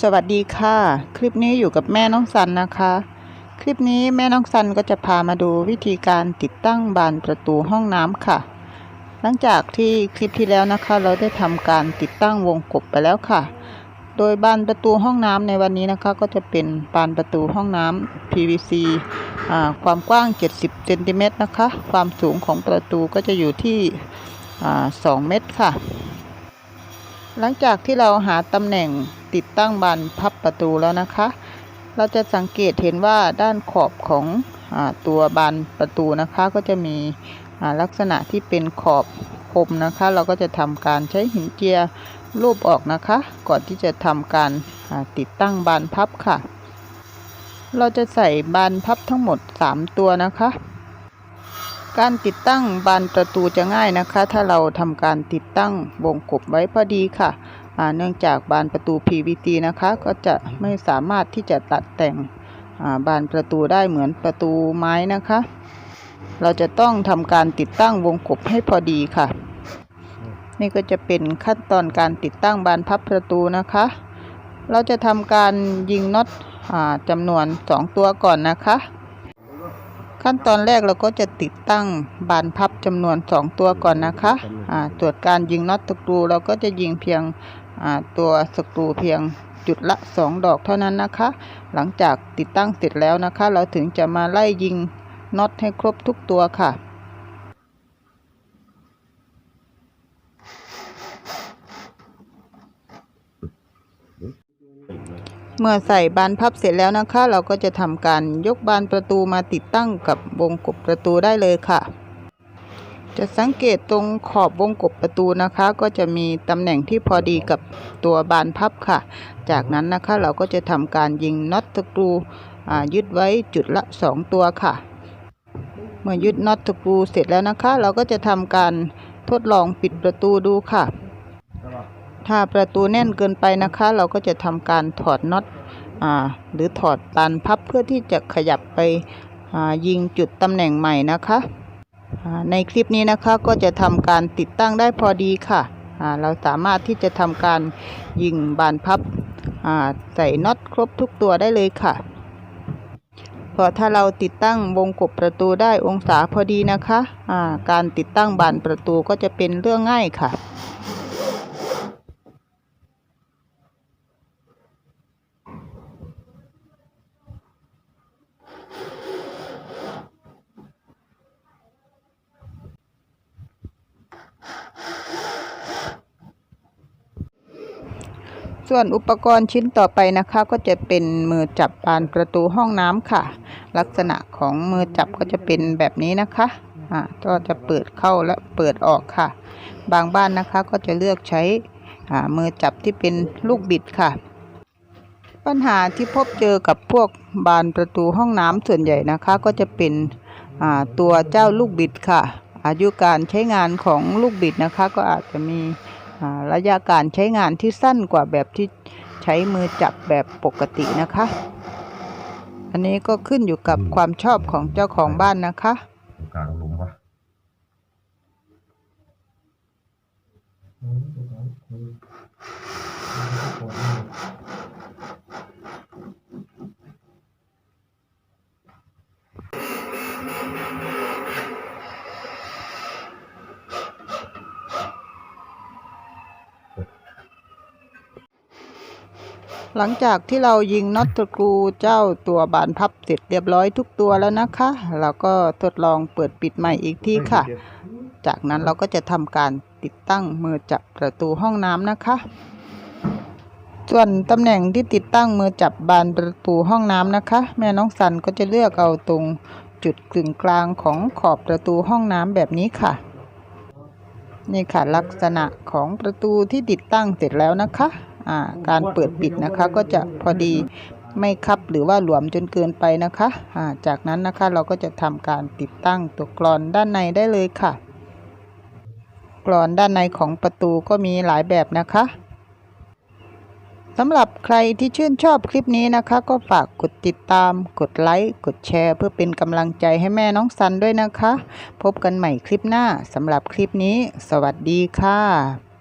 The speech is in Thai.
สวัสดีค่ะ คลิปนี้อยู่กับแม่น้องสันนะคะ คลิปนี้แม่น้องสันก็จะพามาดูวิธีการติดตั้งบานประตูห้องน้ำค่ะ หลังจากที่คลิปที่แล้วนะคะ เราได้ทำการติดตั้งวงกบไปแล้วค่ะ โดยบานประตูห้องน้ำในวันนี้นะคะ ก็จะเป็นบานประตูห้องน้ำ PVC ความกว้าง 70เซนติเมตรนะคะ ความสูงของประตูก็จะอยู่ที่อ่า2เมตรค่ะ หลังจากที่เราหาตำแหน่งติดตั้งบานพับประตูแล้วนะคะ เราจะสังเกตเห็นว่าด้านขอบของอตัวบานประตูนะคะ ก็จะมีลักษณะที่เป็นขอบคมนะคะ เราก็จะทำการใช้หินเจียรูปออกนะคะ ก่อนที่จะทำการาติดตั้งบานพับค่ะ เราจะใส่บานพับทั้งหมด 3 ตัวนะคะ การติดตั้งบานประตูจะง่ายนะคะ ถ้าเราทำการติดตั้งวงกบไว้พอดีค่ะเนื่องจากบานประตู PVC นะคะ ก็จะไม่สามารถที่จะตัดแต่งาบานประตูได้เหมือนประตูไม้นะคะ เราจะต้องทำการติดตั้งวงกบให้พอดีค่ะ นี่ก็จะเป็นขั้นตอนการติดตั้งบานพับประตูนะคะ เราจะทำการยิงน็อตอ่าจำนวน 2 ตัวก่อนนะคะ ขั้นตอนแรกเราก็จะติดตั้งบานพับจำนวน 2 ตัวก่อนนะคะะตรวจการยิงน็อตสกรูเราก็จะยิงเพียงตัวสกรูเพียงจุดละ 2 ดอกเท่านั้นนะคะ หลังจากติดตั้งเสร็จแล้วนะคะ เราถึงจะมาไล่ยิงน็อตให้ครบทุกตัวค่ะ เมื่อใส่บานพับเสร็จแล้วนะคะ เราก็จะทำการยกบานประตูมาติดตั้งกับวงกบประตูได้เลยค่ะ จะสังเกตตรงขอบวงกบประตูนะคะ ก็จะมีตำแหน่งที่พอดีกับตัวบานพับค่ะ จากนั้นนะคะเราก็จะทำการยิงน็อตสกรูอ่ายึดไว้จุดละ 2 ตัวค่ะ เมื่อยึดน็อตสกรูเสร็จแล้วนะคะ เราก็จะทำการทดลองปิดประตูดูค่ะ ถ้าประตูแน่นเกินไปนะคะ เราก็จะทำการถอดน็อตอหรือถอดบานพับเพื่อที่จะขยับไปยิงจุดตำแหน่งใหม่นะคะในคลิปนี้นะคะก็จะทำการติดตั้งได้พอดีค่ะ เราสามารถที่จะทำการยิงบานพับใส่น็อตครบทุกตัวได้เลยค่ะเพราะถ้าเราติดตั้งวงกบประตูได้องศาพอดีนะคะการติดตั้งบานประตูก็จะเป็นเรื่องง่ายค่ะ ส่วนอุปกรณ์ชิ้นต่อไปนะคะ ก็จะเป็นมือจับบานประตูห้องน้ำค่ะ ลักษณะของมือจับก็จะเป็นแบบนี้นะคะอ่าก็จะเปิดเข้าและเปิดออกค่ะ บางบ้านนะคะก็จะเลือกใช้อ่ามือจับที่เป็นลูกบิดค่ะ ปัญหาที่พบเจอกับพวกบานประตูห้องน้ำส่วนใหญ่นะคะ ก็จะเป็นอ่าตัวเจ้าลูกบิดค่ะ อายุการใช้งานของลูกบิดนะคะ ก็อาจจะมี ระยะการใช้งานที่สั้นกว่าแบบที่ใช้มือจับแบบปกตินะคะ อันนี้ก็ขึ้นอยู่กับความชอบของเจ้าของบ้านนะคะกลางหลุมวะ หลังจากที่เรายิงน็อตสกรูเจ้าตัวบานพับเสร็จเรียบร้อยทุกตัวแล้วนะคะ เราก็ทดลองเปิดปิดใหม่อีกทีค่ะ จากนั้นเราก็จะทำการติดตั้งมือจับประตูห้องน้ำนะคะ ส่วนตำแหน่งที่ติดตั้งมือจับบานประตูห้องน้ำนะคะ แม่น้องสันก็จะเลือกเอาตรงจุดกึ่งกลางของขอบประตูห้องน้ำแบบนี้ค่ะ นี่ค่ะลักษณะของประตูที่ติดตั้งเสร็จแล้วนะคะ การเปิดปิดนะคะก็จะพอดีไม่คับหรือว่าหลวมจนเกินไปนะคะอ่าจากนั้นนะคะเราก็จะทำการติดตั้งตัวกรอนด้านในได้เลยค่ะ กรอนด้านในของประตูก็มีหลายแบบนะคะสำหรับใครที่ชื่นชอบคลิปนี้นะคะ ก็ฝากกดติดตาม กดไลค์ กดแชร์ เพื่อเป็นกำลังใจให้แม่น้องซันด้วยนะคะ พบกันใหม่คลิปหน้าสำหรับคลิปนี้ สวัสดีค่ะ